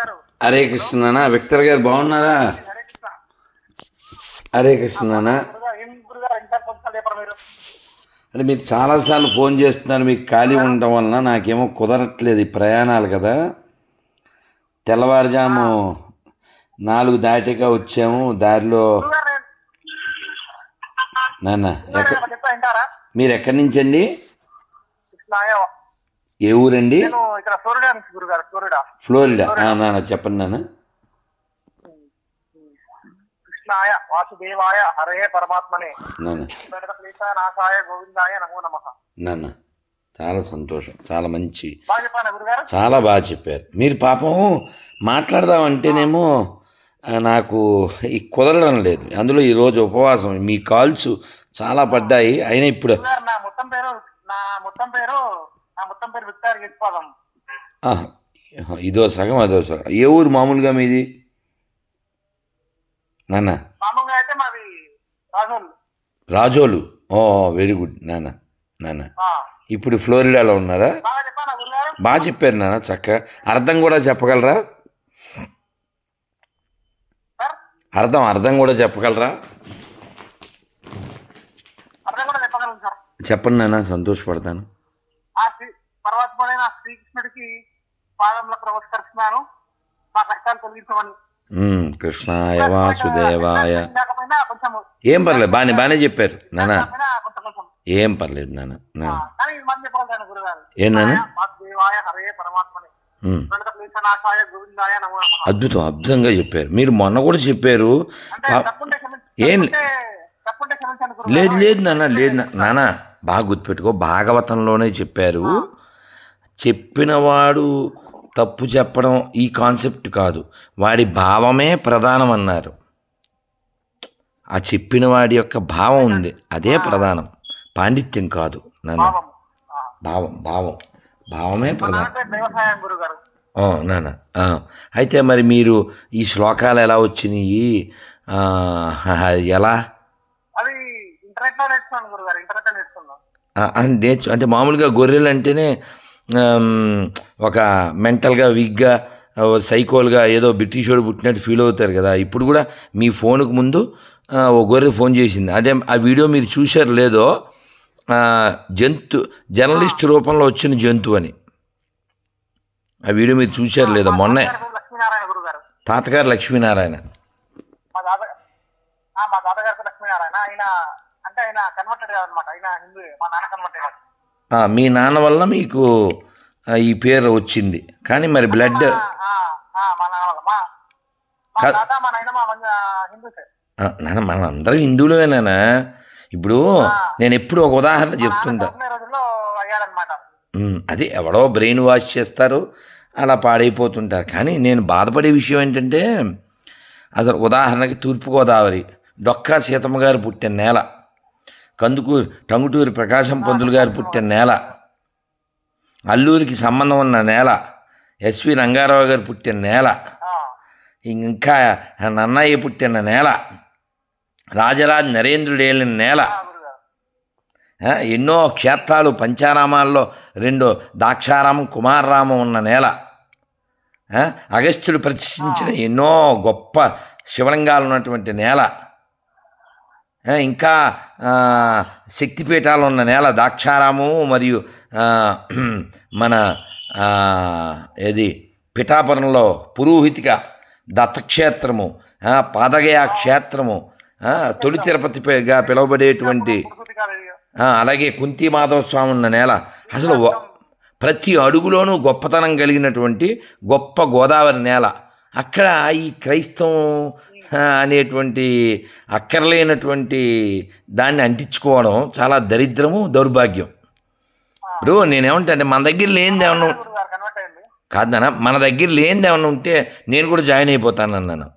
గురుగారు హరే కృష్ణనా విక్టర్ గారు బాగున్నారా? హరే కృష్ణ హరే కృష్ణనా అంటే మీరు చాలాసార్లు ఫోన్ చేస్తున్నారు మీకు ఖాళీ ఉండటం వలన నాకేమో కుదరట్లేదు ఈ ప్రయాణాలు కదా. తెల్లవారుజాము నాలుగు దాటిగా వచ్చాము దారిలో నాన్న ఎక్క నేను చెప్తా వింటారా? మీరు ఎక్కడి నుంచి అండి కృష్ణాయ. ఏ ఊరండి? నేను ఇక్కడ ఫ్లోరిడా గురుగారు ఫ్లోరిడా. నాన్న చెప్పండి నాన్న. కృష్ణాయ వాసుదేవాయ హరే పరమాత్మనే. గోవిందాయ నమో నమః. నాన్న చాలా సంతోషం చాలా మంచి. చాలా బాగా చెప్పారు. మీరు పాపం మాట్లాడదామంటేనేమో నాకు ఈ కుదరడం లేదు. అందులో ఈరోజు ఉపవాసం మీ కాల్స్ చాలా పడ్డాయి. అయినా ఇప్పుడు మొత్తం పేరు నా మొత్తం పేరు మొత్తం పేరు విక్టర్ ఇదో సగం అదో సగం. ఏ ఊరు మామూలుగా మీది? నాన్న. మామూలుగా అయితే మాది Razole. Razole. Oh very good. నాన్న నాన్న. ఇప్పుడు ఫ్లోరిడాలో ఉన్నారా? బాగా చెప్పారు నాన్న చక్కగా అర్థం కూడా చెప్పగలరా? అర్థం అర్థం కూడా చెప్పగలరా? చెప్పండి నాన్న సంతోషపడతాను. పర్వతమైన శ్రీకృష్ణుడికి పాదములకు నమస్కరిస్తున్నాను మా కష్టాలు తొలగించమని. కృష్ణాయ వాసుదేవాయ. ఏం పర్లేదు బాగానే బాగానే చెప్పారు కొంచెం ఏం పర్లేదు నాన్న ఏం నాన్న? అద్భుతం అద్భుతంగా చెప్పారు. మీరు మొన్న కూడా చెప్పారు. ఏం. లేదు లేదు నాన్న లేదు నాన్న బాగా గుర్తుపెట్టుకో భాగవతంలోనే చెప్పారు. చెప్పినవాడు తప్పు చెప్పడం ఈ కాన్సెప్ట్ కాదు. వాడి భావమే ప్రధానం అన్నారు ఆ చెప్పిన వాడి యొక్క భావం ఉంది. అదే ప్రధానం. పాండిత్యం కాదు నాన్న. భావం. భావం భావమే ప్రధానం. నాన్న. అయితే మరి మీరు ఈ శ్లోకాలు ఎలా వచ్చినాయి? ఎలా? అంటే మామూలుగా గొర్రెలు అంటేనే ఒక మెంటల్గా వీక్గా సైకోల్గా ఏదో బ్రిటిషోడు పుట్టినట్టు ఫీల్ అవుతారు కదా. ఇప్పుడు కూడా మీ ఫోన్కు ముందు ఓ గొర్రె ఫోన్ చేసింది. అదే ఆ వీడియో మీరు చూశారు లేదో జంతు జర్నలిస్ట్ రూపంలో వచ్చిన జంతువు అని. ఆ వీడియో మీరు చూశారు లేదో మొన్నే. తాతగారు లక్ష్మీనారాయణ. మా తాతగారు లక్ష్మీనారాయణ. ఆయన అంటే ఆయన కన్వర్టెడ్ అనమాట ఆయన హిందూ మా నాన్న కన్వర్టెడ్ మీ నాన్న వల్ల మీకు ఈ పేరు వచ్చింది. కానీ మరి బ్లడ్ నాన్న మనం అందరం హిందువులమేనా ఇప్పుడు నేను ఎప్పుడు ఒక ఉదాహరణ చెప్తుంటా. అది ఎవడో బ్రెయిన్ వాష్ చేస్తారు అలా పాడైపోతుంటారు. కానీ నేను బాధపడే విషయం ఏంటంటే అసలు ఉదాహరణకి తూర్పుగోదావరి డొక్కా సీతమ్మ గారు పుట్టిన నేల. కందుకూరు టంగుటూరి ప్రకాశం పంతులు గారు పుట్టిన నేల. అల్లూరికి సంబంధం ఉన్న నేల. ఎస్వి రంగారావు గారు పుట్టిన నేల. ఇంకా నన్నయ్య పుట్టిన నేల. రాజరాజ నరేంద్రుడు ఏలిన నేల. ఎన్నో క్షేత్రాలు పంచారామాల్లో రెండు దాక్షారామం కుమారరామం ఉన్న నేల. అగస్త్యుడు ప్రతిష్ఠించిన ఎన్నో గొప్ప శివలింగాలు ఉన్నటువంటి నేల ఇంకా శక్తిపీఠాలు ఉన్న నేల దాక్షారామము మరియు మన ఏది పిఠాపురంలో పురోహితిక దత్తక్షేత్రము పాదగయ క్షేత్రము తొలి తిరుపతిగా పిలువబడేటువంటి అలాగే కుంతి మాధవ స్వామి ఉన్న నేల. అసలు ప్రతి అడుగులోనూ గొప్పతనం కలిగినటువంటి గొప్ప గోదావరి నేల. అక్కడ ఈ క్రైస్తవం అనేటువంటి అక్కర్లేనటువంటి దాన్ని అంటించుకోవడం చాలా దరిద్రము దౌర్భాగ్యం. ఇప్పుడు నేనేమంటే మన దగ్గర లేనిది ఏమన్నా కాదు నాన్న మన దగ్గర లేనిది ఏమన్నా ఉంటే నేను కూడా జాయిన్ అయిపోతాను అన్నాను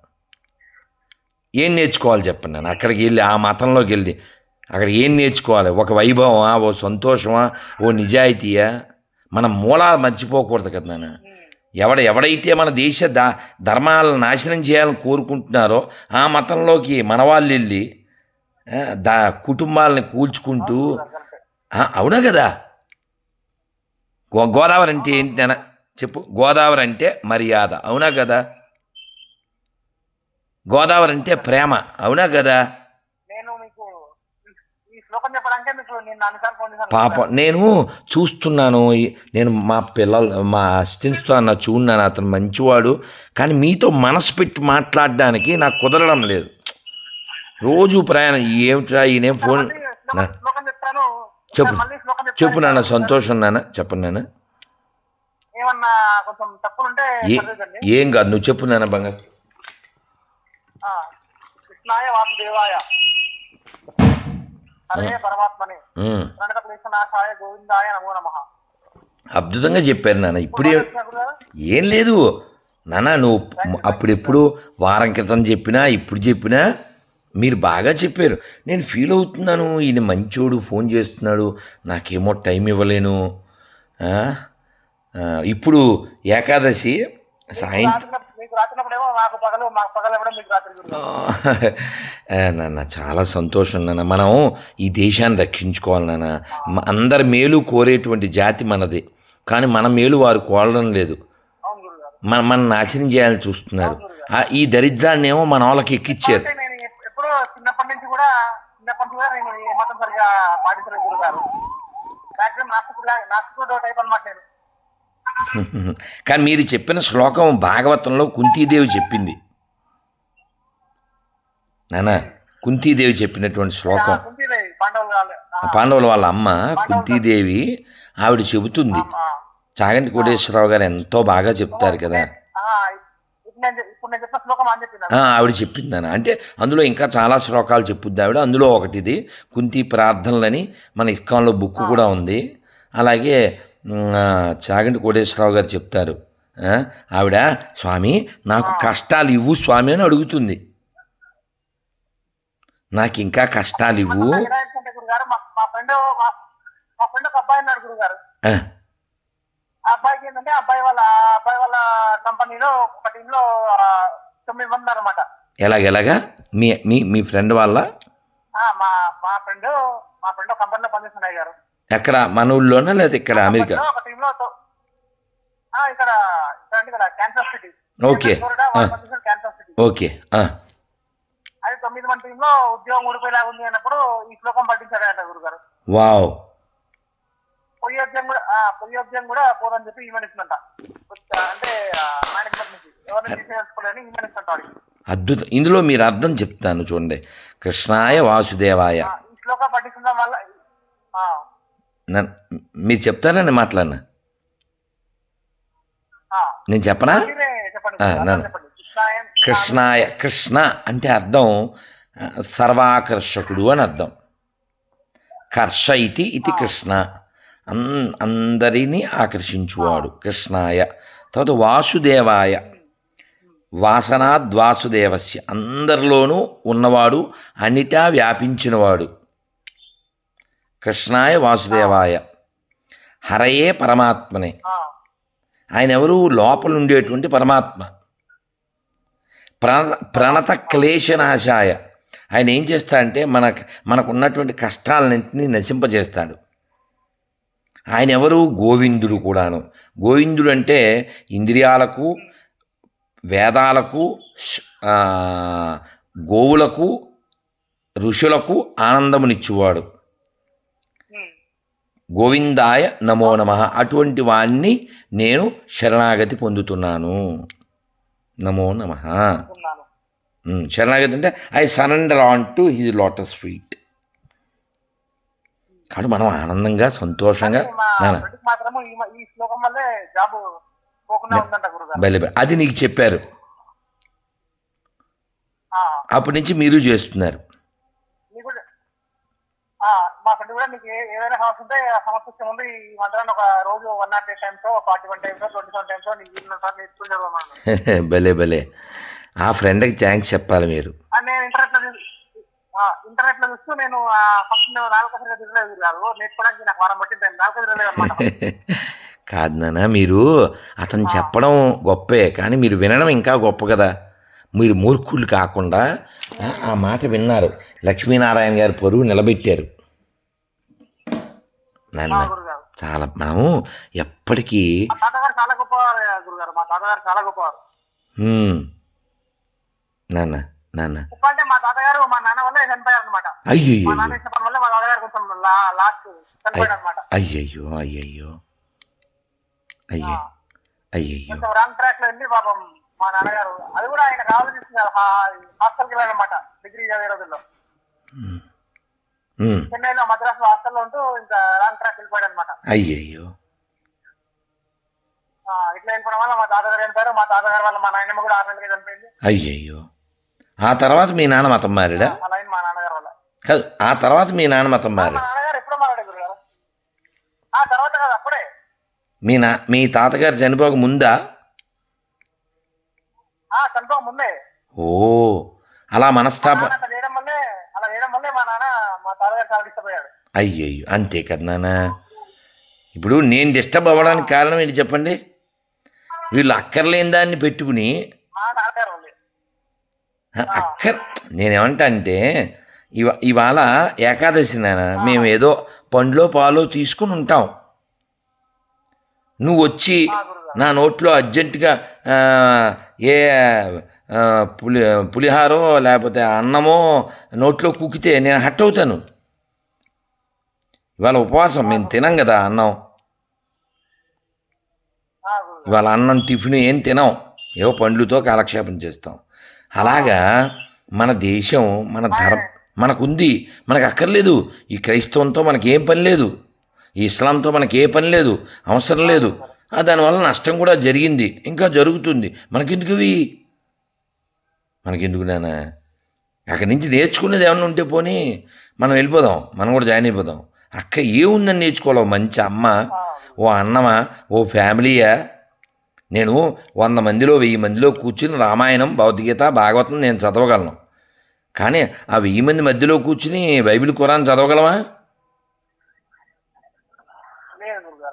ఏం నేర్చుకోవాలి చెప్పండి నేను అక్కడికి వెళ్ళి ఆ మతంలోకి వెళ్ళి అక్కడ ఏం నేర్చుకోవాలి? ఒక వైభవమా? ఓ సంతోషమా? ఓ నిజాయితీయా? మన మూలాలు మర్చిపోకూడదు కదా నాన్న. ఎవడ ఎవడైతే మన దేశ ద ధర్మాలను నాశనం చేయాలని కోరుకుంటున్నారో ఆ మతంలోకి మన వాళ్ళు వెళ్ళి దా కుటుంబాలని కూల్చుకుంటూ అవునా కదా? గో గోదావరి అంటే ఏంటి నాన్న? చెప్పు. గోదావరి అంటే మర్యాద. అవునా కదా? గోదావరి అంటే ప్రేమ. అవునా కదా నేను మీకు ఈ- ఈ శ్లోకం చెప్పడానికే మీకు నేను అన్నిసార్లు ఫోన్ చేశాను పాపం నేను చూస్తున్నాను నేను మా పిల్లలు మా అసిస్టెంట్స్తో అన్న చూడన్నాను అతను మంచివాడు కానీ మీతో మనసు పెట్టి మాట్లాడడానికి నాకు కుదరడం లేదు. రోజు ప్రయాణం ఏమిట్రా ఈయనేం ఫోన్ చెప్పు. చెప్పు నాన్న సంతోషం నాన్న చెప్పండి నాన్న. ఏ కాదు నువ్వు చెప్పు నాన్న బంగారు. ఆ, కృష్ణాయ వాసుదేవాయ. హరే పరమాత్మని. ఉమ్. ప్రణత క్లేశనాశాయ గోవిందాయ నమో నమ. అద్భుతంగా చెప్పారు నాన్న. ఇప్పుడే ఏం లేదు. నాన్న నువ్వు అప్పుడెప్పుడు వారం క్రితం చెప్పినా ఇప్పుడు చెప్పినా మీరు బాగా చెప్పారు. నేను ఫీల్ అవుతున్నాను. ఈయన మంచోడు ఫోన్ చేస్తున్నాడు. నాకేమో టైం ఇవ్వలేను. ఇప్పుడు ఏకాదశి సాయంత్రం నాన్న చాలా సంతోషం నాన్న. మనం ఈ దేశాన్ని రక్షించుకోవాలి నాన్న. అందరి మేలు కోరేటువంటి జాతి మనది. కానీ మన మేలు వారు కోరడం లేదు. మన మన నాశనం చేయాలని చూస్తున్నారు. ఈ దరిద్రాన్ని ఏమో మన వాళ్ళకి ఎక్కిచ్చారు. చిన్నప్పటి నుంచి కూడా చిన్నప్పటి నుంచి కూడా నేను ఏ మాత్రం సరిగా పాటించలేదు గురుగారు. మాక్సిమం నాస్తికుడు నాస్తికుడు టైప్ అనమాట నేను. కానీ మీరు చెప్పిన శ్లోకం భాగవతంలో కుంతీదేవి చెప్పింది. నాన్న కుంతీదేవి చెప్పినటువంటి శ్లోకం. పాండవులు వాళ్ళ అమ్మ కుంతీదేవి ఆవిడ చెబుతుంది. చాగంటి కోటేశ్వరరావు గారు ఎంతో బాగా చెప్తారు కదా. నేను నేను ఆవిడ చెప్పిందని అంటే అందులో ఇంకా చాలా శ్లోకాలు చెప్పుద్ది ఆవిడ. అందులో ఒకటి ఇది కుంతి ప్రార్థనలని మన ఇస్కాన్లో బుక్ కూడా ఉంది. అలాగే చాగంటి కోటేశ్వరరావు గారు చెప్తారు. ఆవిడ స్వామి నాకు కష్టాలు ఇవ్వు స్వామి అని అడుగుతుంది. నాకు ఇంకా కష్టాలు ఇవ్వు. అబ్బాయికి ఏంటంటే అబ్బాయి వాళ్ళ అబ్బాయి వాళ్ళ కంపెనీలో ఒక టీంలో తొమ్మిది మంది అనమాట ఎలాగ ఎలాగా? మీ మీ మీ ఫ్రెండ్ వాళ్ళ? మా మా ఫ్రెండ్ మా ఫ్రెండ్ కంపెనీలో పనిచేస్తున్నాయి గారు ఎక్కడ మన ఊళ్ళోనా లేదా ఇక్కడ అమెరికా? ఓకే. ఓకే. అది తొమ్మిది మంది టీంలో ఉద్యోగం ఉంది అన్నప్పుడు ఈ శ్లోకం పట్టించాడట గురుగారు. వావ్. పొయ్యి ఉద్యోగం కూడా ఆ, పొయ్యి ఉద్యోగం కూడా పోదని చెప్పి అంటే మేనేజ్మెంట్ నుంచి. ఎవరిని తీసేసుకోలేని అద్భుతం. ఇందులో మీరు అర్థం చెప్తాను చూడండి. కృష్ణాయ వాసుదేవాయ. ఈ శ్లోకం పట్టించడం వల్ల నన్- మీరు చెప్తారని మాట్లాడినా? ఆ, నేను చెప్పనా? కృష్ణాయం కృష్ణ అంటే అర్థం సర్వాకర్షకుడు అని అర్థం. కర్ష ఇది ఇది కృష్ణ. అన్ అందరినీ ఆకర్షించువాడు. కృష్ణాయ. తర్వాత వాసుదేవాయ. వాసనాద్ వాసుదేవస్య. అందరిలోనూ ఉన్నవాడు అన్నిటా వ్యాపించినవాడు. కృష్ణాయ వాసుదేవాయ. హరయే పరమాత్మనే. ఆయన ఎవరు లోపల ఉండేటువంటి పరమాత్మ. ప్రణత ప్రణత క్లేశనాశాయ. ఆయన ఏం చేస్తాడంటే మన మనకు ఉన్నటువంటి కష్టాలన్నింటినీ నశింపజేస్తాడు. ఆయన ఎవరు గోవిందుడు కూడాను. గోవిందుడు అంటే ఇంద్రియాలకు వేదాలకు గోవులకు ఋషులకు ఆనందమునిచ్చువాడు. గోవిందాయ నమో నమ. అటువంటి వాణ్ణి నేను శరణాగతి పొందుతున్నాను. నమో నమ. శరణాగతి అంటే I surrender unto his lotus feet. కాబట్టి మనం ఆనందంగా సంతోషంగా. అది నీకు చెప్పారు. అప్పటి నుంచి మీరు చేస్తున్నారు మీకు కూడా- ఆ, మా ఫ్రెండ్ కూడా మీకు ఏదైనా సమస్య ఉంటే ఆ సమస్య వచ్చే ముందు ఈ మంత్రాన్ని ఒక రోజు one nought eight times forty one times twenty seven times సార్లు నేర్చుకుంటాను భలే భలే. ఆ ఫ్రెండ్కి థ్యాంక్స్ చెప్పాలి మీరు. నేను ఇంటర్నెట్లో ఇంటర్నెట్లో చూస్తూ నేను ఫస్ట్ నాలుగు తిరగలేదు కాదు. నేర్చుకోవడానికి నాకు వారం పట్టింది. నాలుగు అనమాట కాదు నాన్న మీరు అతను చెప్పడం గొప్పే కానీ మీరు వినడం ఇంకా గొప్ప కదా. మీరు మూర్ఖులు కాకుండా ఆ, ఆ మాట విన్నారు. లక్ష్మీనారాయణ గారి పరువు నిలబెట్టారు. నాన్న చాలా మనము ఎప్పటికీ చాలా గొప్ప మా తాతగారు చాలా గొప్పవారు. నాన్న నాన్న చెప్పంటే మా తాతగారు మా నాన్న వల్ల చనిపోయారు అనమాట పని వల్ల మా తాతగారు కొంచెం లాస్ట్ చనిపోయాడు అనమాట అయ్యయ్యో అయ్యయ్యో. అయ్యే అయ్యయ్యో. రాంగ్ ట్రాక్లో వెళ్ళి పాపం మా నాన్నగారు అది కూడా ఆయన కావాలి తీసుకున్నారు హాస్టల్కి వెళ్ళారనమాట డిగ్రీ చదివే రోజుల్లో. చెన్నైలో మద్రాసు హాస్టల్లో ఉంటూ ఇంకా రాంగ్ ట్రాక్ వెళ్ళిపోయాడు అనమాట అయ్యయ్యో ఇట్లా వెళ్ళిపోవడం వల్ల మా తాతగారు చనిపోయారు. మా తాతగారు వల్ల మా నాయనమ్మ కూడా ఆరు నెలలకి చనిపోయింది. అయ్యయ్యో. ఆ తర్వాత మీ నాన్న మతం మారాడా? అలా అయింది మా నాన్నగారు వల్ల. కాదు ఆ తర్వాత మీ నాన్న మతం మా మారాడు. నాన్నగారు ఎప్పుడో మారాడు గురుగారు. ఆ తర్వాత కాదు అప్పుడే. మీ నా మీ తాతగారు చనిపోక ముందా? చనిపోక ముందే. ఓ అలా మా మనస్తాప నాన్న అట్లా చేయడం వల్లే అలా చేయడం వల్లే మా నాన్న ఇష్టపోయాడు అయ్యయ్యో అంతే కదా నాన్న. ఇప్పుడు నేను డిస్టర్బ్ అవ్వడానికి కారణం ఏంటి చెప్పండి? వీళ్ళు అక్కర్లేని దాన్ని పెట్టుకుని అక్కర్ నేనేమంటా అంటే ఇవా ఇవాళ ఏకాదశి నాన్న. మేము ఏదో పండ్లో పాలో తీసుకుని ఉంటాం. నువ్వు వచ్చి నా నోట్లో అర్జెంటుగా ఏ పులి పులిహారో లేకపోతే అన్నమో నోట్లో కుక్కితే నేను హట్ అవుతాను. ఇవాళ ఉపవాసం మేము తినం కదా అన్నం. ఇవాళ అన్నం టిఫిన్ ఏం తినం. ఏవో పండ్లతో కాలక్షేపం చేస్తాం. అలాగా మన దేశం మన ధర్మ మనకుంది మనకు అక్కర్లేదు ఈ క్రైస్తవంతో మనకి ఏం పని లేదు. ఈ ఇస్లాంతో మనకి ఏ పని లేదు. అవసరం లేదు. దానివల్ల నష్టం కూడా జరిగింది. ఇంకా జరుగుతుంది. మనకెందుకు ఇవి మనకెందుకు నేనా అక్కడి నుంచి నేర్చుకునేది ఏమన్నా ఉంటే పోనీ మనం వెళ్ళిపోదాం. మనం కూడా జాయిన్ అయిపోదాం. అక్క ఏముందని నేర్చుకోవాలి మంచి అమ్మ ఓ అన్నమా ఓ ఫ్యామిలీయా? నేను వంద మందిలో వెయ్యి మందిలో కూర్చుని రామాయణం భగవద్గీత భాగవతం నేను చదవగలను. కానీ ఆ వెయ్యి మంది మధ్యలో కూర్చుని బైబిల్ కురాన్ చదవగలవా?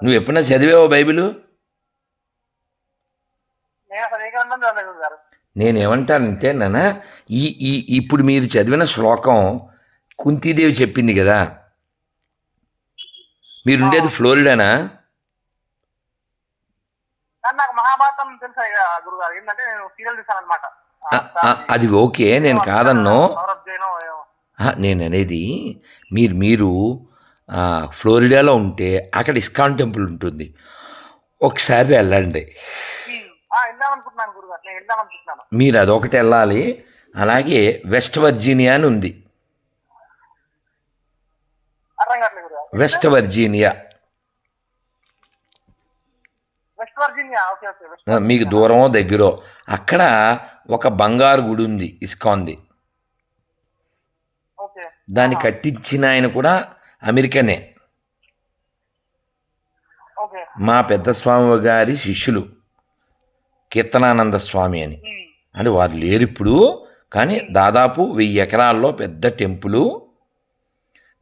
నువ్వు ఎప్పుడైనా చదివావు బైబిల్? నేనేమంటానంటే నాన్న ఈ ఈ ఇప్పుడు మీరు చదివిన శ్లోకం కుంతీదేవి చెప్పింది కదా మీరుండేది ఫ్లోరిడానా? నాకు మహాభారతం తెలుసు గురుగారు. ఏంటంటే నేను సీరియల్ చూసాను అనమాట ఆ, ఆ, అది ఓకే నేను కాదన్నో. నేను అనేది మీరు మీరు ఫ్లోరిడాలో ఉంటే అక్కడ ఇస్కాన్ టెంపుల్ ఉంటుంది. ఒకసారి వెళ్ళండి. మీరు అదొకటి వెళ్ళాలి. అలాగే వెస్ట్ వర్జీనియా అని ఉంది అర్థం కావట్లేదు గురుగారు వెస్ట్ వర్జీనియా మీకు దూరమో దగ్గరో. అక్కడ ఒక బంగారు గుడి ఉంది ఇస్కాన్ది. దాన్ని కట్టించిన ఆయన కూడా అమెరికనే. మా పెద్ద స్వామి గారి శిష్యులు. కీర్తనానంద స్వామి అని. ఉమ్. అంటే వారు లేరు ఇప్పుడు కానీ దాదాపు వెయ్యి ఎకరాల్లో పెద్ద టెంపులు.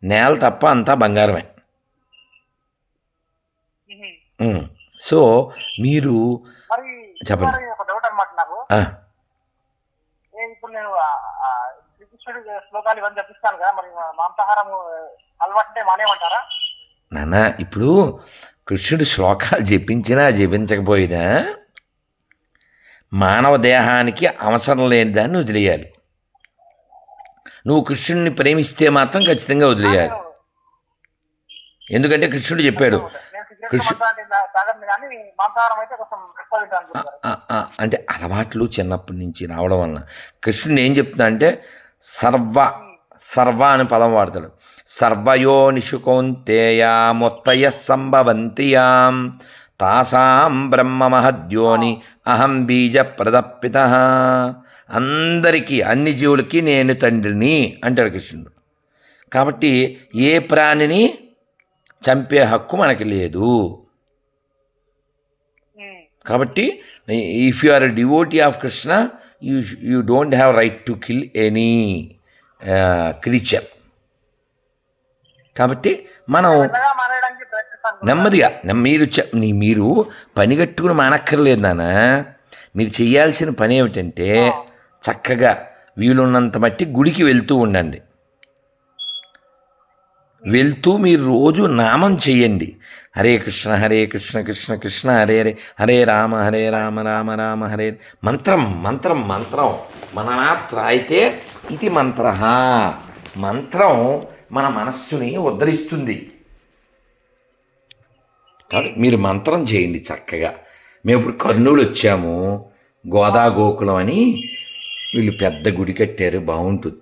నేల తప్ప అంతా బంగారమే. సో మీరు చెప్పండి. ఇప్పుడు నేను శ్రీకృష్ణుడి శ్లోకాలు ఇవన్నీ కదా మరి మాంసాహారం అలవాటే మానేమంటారా? నాన్న ఇప్పుడు కృష్ణుడు శ్లోకాలు జపించినా జపించకపోయినా మానవ దేహానికి అవసరం లేని దాన్ని వదిలేయాలి. నువ్వు కృష్ణుడిని ప్రేమిస్తే మాత్రం ఖచ్చితంగా వదిలేయాలి. ఎందుకంటే కృష్ణుడు చెప్పాడు కృష్ణ- అంటే అలవాట్లు చిన్నప్పటి నుంచి రావడం వలన కృష్ణుడు ఏం చెప్తున్నా అంటే సర్వ సర్వ అని పదం వాడతాడు. సర్వయో నిషుకోంతేయా మొత్తయ సంభవంతియాం తాసాం బ్రహ్మ మహద్యోని అహం బీజ ప్రదప్పిత అందరికీ అన్ని జీవులకి నేను తండ్రిని అంటాడు కృష్ణుడు కాబట్టి ఏ ప్రాణిని చంపే హక్కు మనకి లేదు. కాబట్టి if you are devotee of Krishna you you don't have right to kill any creature కాబట్టి మనం నెమ్మదిగా మీరు మీరు పని కట్టుకుని మానక్కర్లేదు నాన్న. మీరు చేయాల్సిన పని ఏమిటంటే చక్కగా వీలున్నంత మట్టి గుడికి వెళ్తూ ఉండండి. వెళ్తూ మీరు రోజు నామం చేయండి హరే కృష్ణ హరే కృష్ణ కృష్ణ కృష్ణ హరే హరే హరే రామ హరే రామ రామ రామ హరే మంత్రం మంత్రం మంత్రం. మననాత్రాయితే ఇది మంత్ర మంత్రం మన మనస్సుని ఉద్ధరిస్తుంది. కాబట్టి మీరు మంత్రం చేయండి చక్కగా. మేము ఇప్పుడు కర్నూలు వచ్చాము. గోదా గోకులం అని వీళ్ళు పెద్ద గుడి కట్టారు బాగుంటుంది.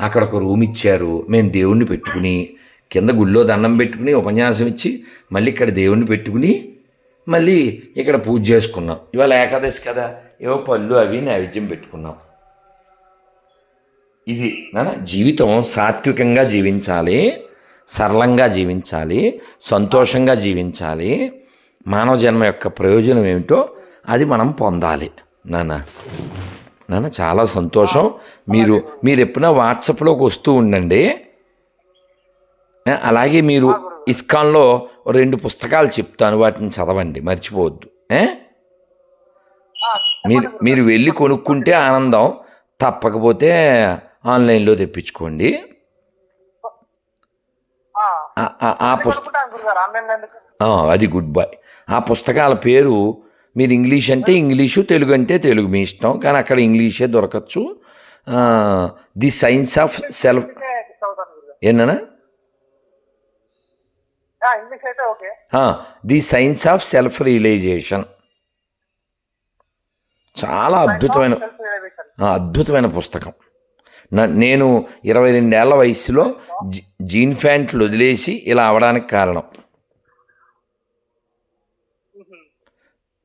అక్కడ ఒక రూమ్ ఇచ్చారు. మేము దేవుణ్ణి పెట్టుకుని కింద గుళ్ళో దండం పెట్టుకుని ఉపన్యాసం ఇచ్చి మళ్ళీ ఇక్కడ దేవుణ్ణి పెట్టుకుని మళ్ళీ ఇక్కడ పూజ చేసుకున్నాం. ఇవాళ ఏకాదశి కదా ఏవో పళ్ళు అవి నైవేద్యం పెట్టుకున్నాం. ఇది నాన్న జీవితం సాత్వికంగా జీవించాలి సరళంగా జీవించాలి సంతోషంగా జీవించాలి. మానవ జన్మ యొక్క ప్రయోజనం ఏమిటో అది మనం పొందాలి. నాన్న. నాన్న చాలా సంతోషం. మీరు మీరు ఎప్పుడైనా వాట్సాప్లోకి వస్తూ ఉండండి. అలాగే మీరు ఇస్కాన్లో రెండు పుస్తకాలు చెప్తాను వాటిని చదవండి మర్చిపోవద్దు. మీరు మీరు వెళ్ళి కొనుక్కుంటే ఆనందం. తప్పకపోతే ఆన్లైన్లో తెప్పించుకోండి. ఆ, పుస్తకం అది గుడ్ బాయ్ ఆ పుస్తకాల పేరు మీరు ఇంగ్లీష్ అంటే ఇంగ్లీషు తెలుగు అంటే తెలుగు మీ ఇష్టం. కానీ అక్కడ ఇంగ్లీషే దొరకచ్చు. ది సైన్స్ ఆఫ్ సెల్ఫ్ ఏంటన్నా the science of self realization. చాలా అద్భుతమైన అద్భుతమైన పుస్తకం. నేను ఇరవై రెండేళ్ళ వయసులో జీ- జీన్ ప్యాంట్లు వదిలేసి ఇలా అవడానికి కారణం.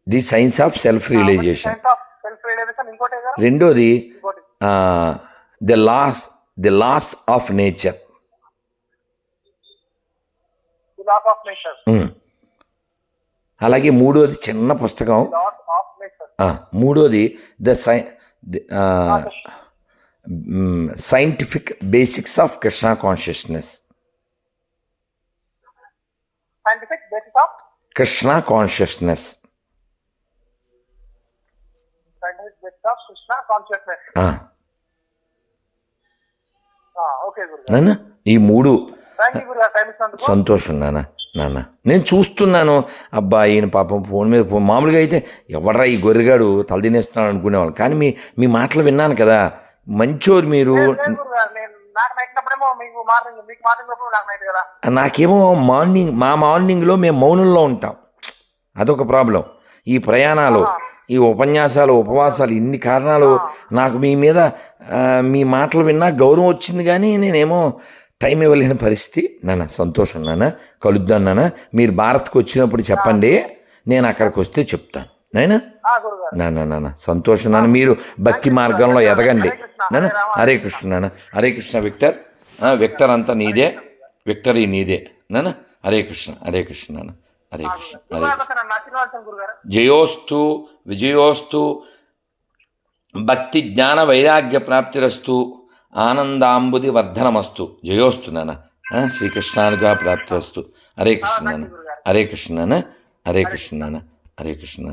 The science of self realization. రెండోది the laws the laws of nature. అలాగే మూడోది చిన్న పుస్తకం. మూడోది the sci scientific basics of Krishna consciousness Krishna consciousness నాన్న ఈ మూడు సంతోషం నాన్న నాన్న. నేను చూస్తున్నాను. అబ్బా ఈయన పాపం ఫోన్ మీద ఫోన్ మామూలుగా అయితే ఎవడరా ఈ గొర్రెగాడు తలదినేస్తున్నాడు అనుకునేవాళ్ళు. కానీ మీ మీ మాటలు విన్నాను కదా. మంచోరు మీరు. నాకేమో మార్నింగ్ మా మార్నింగ్లో మేము మౌనంలో ఉంటాం. అదొక ప్రాబ్లం. ఈ ప్రయాణాలు. ఈ ఉపన్యాసాలు ఉపవాసాలు ఇన్ని కారణాలు నాకు మీ మీద మీ మాటలు విన్నా గౌరవం వచ్చింది కానీ నేనేమో టైం ఇవ్వలేని పరిస్థితి. నాన్న సంతోషం నాన్న. కలుద్దాం నాన్న. మీరు భారత్కి వచ్చినప్పుడు చెప్పండి. నేను అక్కడికి వస్తే చెప్తాను. నాయనా? నాన్న నాన్న సంతోషం నాన్న. మీరు భక్తి మార్గంలో ఎదగండి. నాన్న హరే కృష్ణ నాన్న. హరే కృష్ణ విక్టర్. విక్టర్ అంతా నీదే. విక్టరీ నీదే. నాన్న హరే కృష్ణ హరే కృష్ణ నాన్న. హరే కృష్ణ హరే జయోస్తు విజయోస్తు భక్తి జ్ఞాన వైరాగ్య ప్రాప్తిరస్తు ఆనందాంబుది వర్ధనమస్తు. జయోస్తు నాన్న శ్రీకృష్ణానుగా ప్రాప్తిరస్తు. హరే కృష్ణ నాన్న హరే కృష్ణ నాన్న హరే కృష్ణ నాన్న హరే కృష్ణ